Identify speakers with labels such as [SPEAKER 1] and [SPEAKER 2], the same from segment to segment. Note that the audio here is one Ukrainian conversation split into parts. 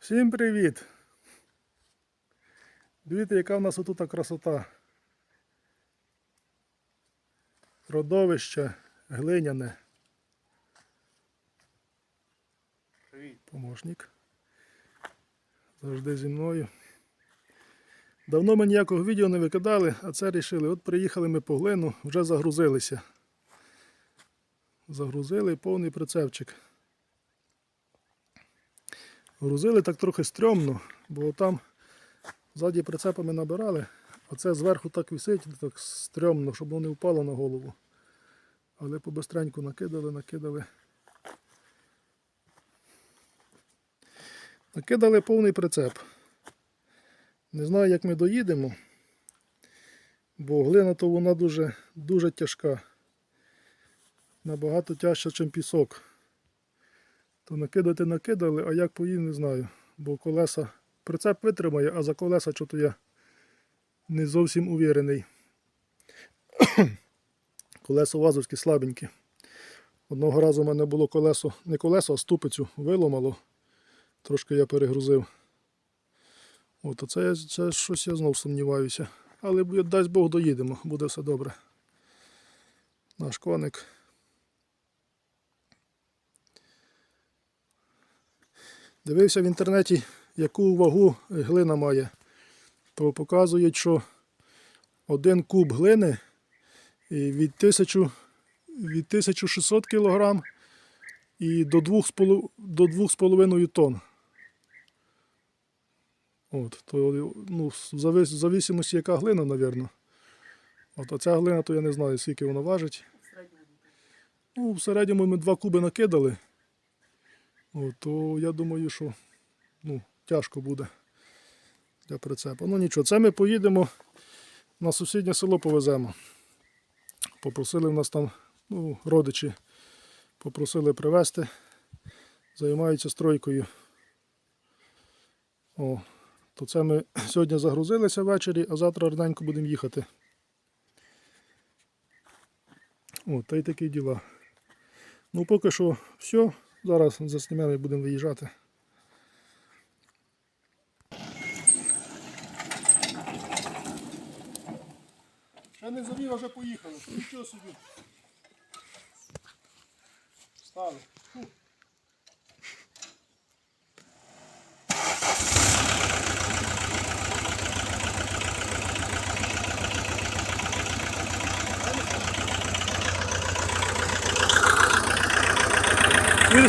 [SPEAKER 1] Всім привіт! Дивіться, яка в нас отут красота. Родовище глиняне.
[SPEAKER 2] Привіт.
[SPEAKER 1] Помощник. Завжди зі мною. Давно ми ніякого відео не викидали, а це рішили. От приїхали ми по глину, вже загрузилися. Загрузили повний прицепчик. Грузили так трохи стрьомно, бо там ззаді прицепами набирали, а це зверху так висить, так стрьомно, щоб воно не впало на голову. Але побистреньку накидали, накидали. Накидали повний прицеп. Не знаю, як ми доїдемо, бо глина то вона дуже, дуже тяжка. Набагато тяжча, ніж пісок. То накидати накидали, а як поїду, не знаю. Бо колеса прицеп витримає, а за колеса чого то я не зовсім увірений. колесо вазовські слабенькі. Одного разу в мене було колесо, не колесо, а ступицю виломало. Трошки я перегрузив. От, оце я- це щось я знов сумніваюся. Але дасть Бог доїдемо, буде все добре. Наш коник. Дивився в інтернеті, яку вагу глина має. То показують, що один куб глини від 1000, від 1600 кг і до 2,5 до 2,5 тонн. От, то, ну, в зависимості, яка глина, мабуть. От оця глина, то я не знаю, скільки вона важить. Ну, в середньому ми два куби накидали. То я думаю, що ну, тяжко буде для прицепа. Ну нічого, це ми поїдемо на сусіднє село повеземо. Попросили в нас там ну, родичі, попросили привезти, займаються стройкою. О, то це ми сьогодні загрузилися ввечері, а завтра раненько будемо їхати. О, та й такі діла. Ну, поки що все. Зараз заснімемо і будемо виїжджати. Ще не завів, а вже поїхали. Нічого собі. Стали.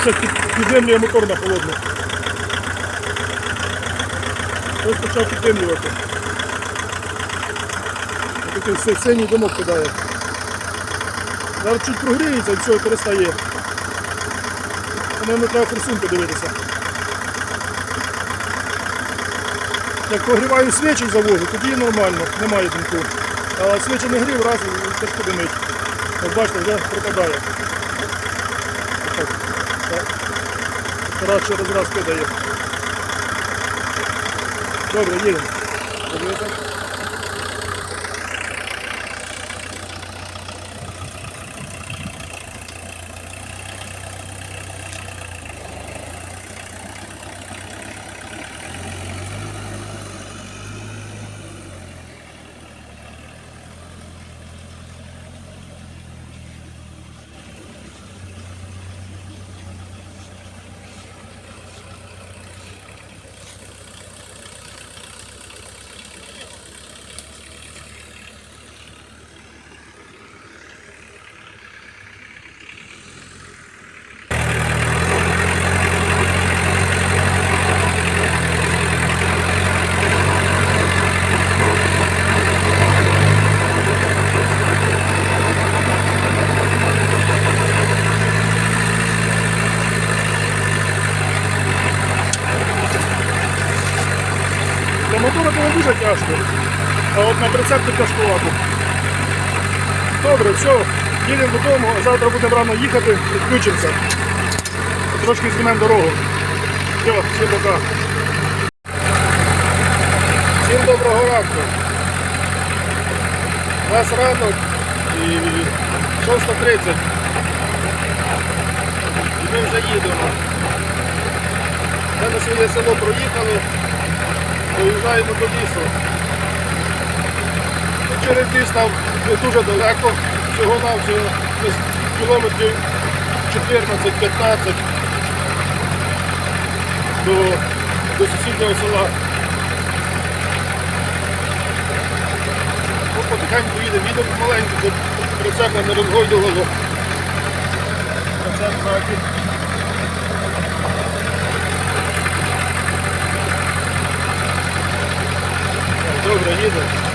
[SPEAKER 1] Під, підземлює мотор на холодну. Ось почав підземлювати. Такий си- синій димок кидає. Зараз чуть прогріється і все, перестає. По-моєму, треба форсунку дивитися. Як прогріваю свічі завожу, тоді нормально, немає димку. А свічі не грів, раз і тяжко димить. От бачите, вже пропадає. Раз через раз кидає. Добре, їдемо. Подивіться. Для мотора було дуже тяжко, а на прицепку. Добре, все, їдемо додому, а завтра будемо рано їхати, відключимося. Трошки знімемо дорогу. Все, всім пока. Всім доброго ранку. Нас ранок і 6.30. І ми вже їдемо. Ми на своє село проїхали, доїжджаємо до лісу. Ну, ліс дуже далеко, всього навсього кілометрів 14-15 до, до сусіднього села. Ну, потихеньку їдемо маленько, щоб прицепа не розгойдувало. Добре, їдемо.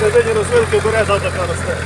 [SPEAKER 1] Середині розвилки бере, завтра росте.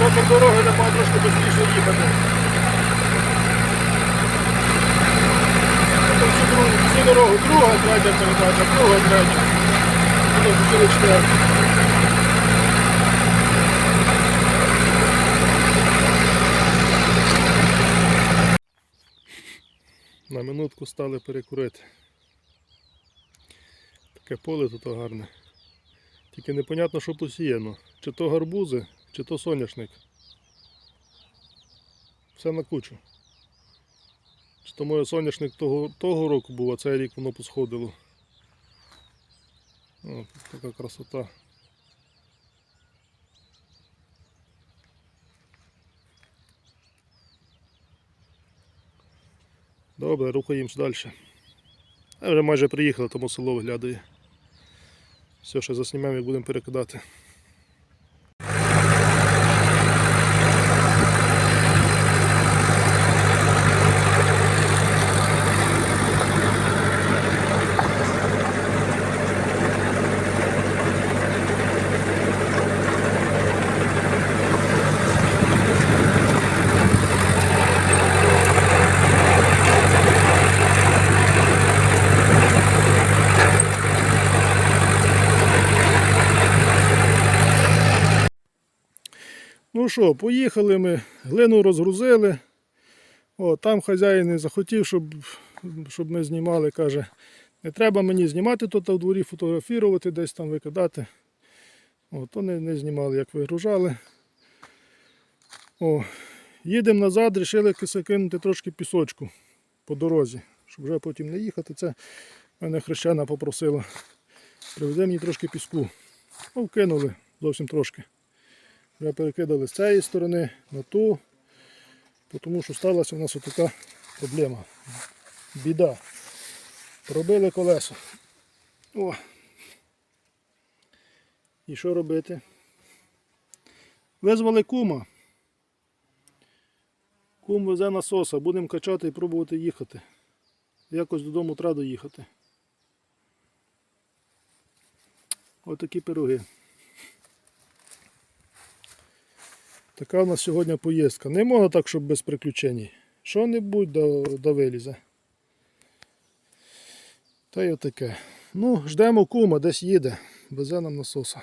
[SPEAKER 1] Поки дороги нема трошки швидше їхати. Всю дорогу, друга, третя передача, друга, третя. Чотири четверта. На минутку стали перекурити. Таке поле тут гарне. Тільки непонятно, що посіяно. Чи то гарбузи, чи то соняшник. Все на кучу. Чи то моє соняшник того, того року був, а цей рік воно посходило. О, така красота. Добре, рухаємось далі. А вже майже приїхали, тому село виглядає. Все, ще заснімемо і будемо перекидати. Ну що, поїхали ми, глину розгрузили. О, там хазяїн не захотів, щоб, щоб ми знімали. Каже, не треба мені знімати тут в дворі, фотографувати, десь там викидати. О, то не, не знімали, як вигружали. О, їдемо назад, вирішили кинути трошки пісочку по дорозі, щоб вже потім не їхати. Це мене хрещена попросила. Привезе мені трошки піску. Ну, вкинули зовсім трошки. Вже перекидали з цієї сторони на ту, тому що сталася у нас така проблема. Біда. Пробили колеса. О. І що робити? Визвали кума. Кум везе насоса, будемо качати і пробувати їхати. Якось додому треба доїхати. Отакі пироги. Така у нас сьогодні поїздка. Не можна так, щоб без приключень. Що-небудь до, до вилізе. Та й отаке. Ну, ждемо кума, десь їде. Везе нам насоса.